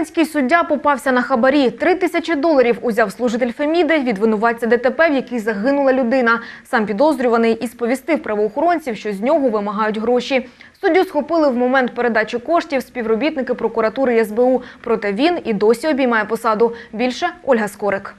Уманський суддя попався на хабарі. Три тисячі доларів узяв служитель Феміди від винуватця ДТП, в якій загинула людина. Сам підозрюваний і сповістив правоохоронців, що з нього вимагають гроші. Суддю схопили в момент передачі коштів співробітники прокуратури СБУ. Проте він і досі обіймає посаду. Більше Ольга Скорик.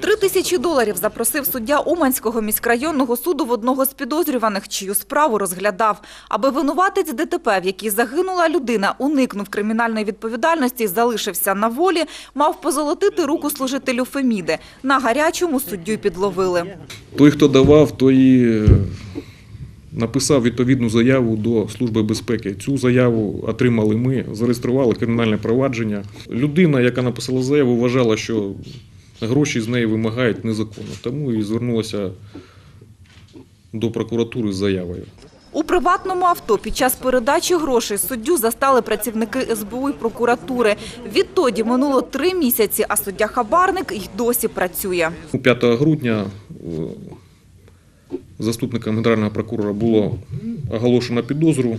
Три тисячі доларів запросив суддя Уманського міськрайонного суду в одного з підозрюваних, чию справу розглядав. Аби винуватець ДТП, в якій загинула людина, уникнув кримінальної відповідальності і залишився на волі, мав позолотити руку служителю Феміди. На гарячому суддю підловили. Той, хто давав, той е, написав відповідну заяву до Служби безпеки. Цю заяву отримали ми, зареєстрували кримінальне провадження. Людина, яка написала заяву, вважала, що гроші з неї вимагають незаконно, тому і звернулася до прокуратури з заявою. У приватному авто під час передачі грошей суддю застали працівники СБУ і прокуратури. Відтоді минуло три місяці, а суддя Хабарник й досі працює. 5 грудня е, заступником генерального прокурора було оголошено підозру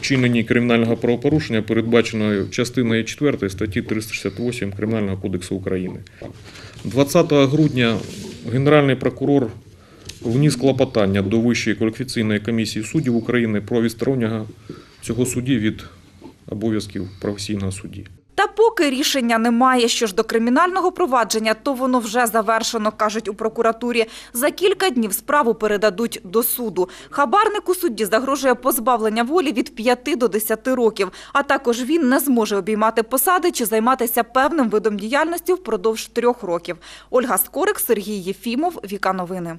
вчиненні кримінального правопорушення, передбаченої частиною 4 статті 368 Кримінального кодексу України. 20 грудня генеральний прокурор вніс клопотання до Вищої кваліфікаційної комісії суддів України про відсторонення цього судді від обов'язків професійного судді. Поки рішення немає, що ж до кримінального провадження, то воно вже завершено, кажуть у прокуратурі. За кілька днів справу передадуть до суду. Хабарнику судді загрожує позбавлення волі від 5 до 10 років, а також він не зможе обіймати посади чи займатися певним видом діяльності впродовж трьох років. Ольга Скорик, Сергій Єфімов, Віка Новини.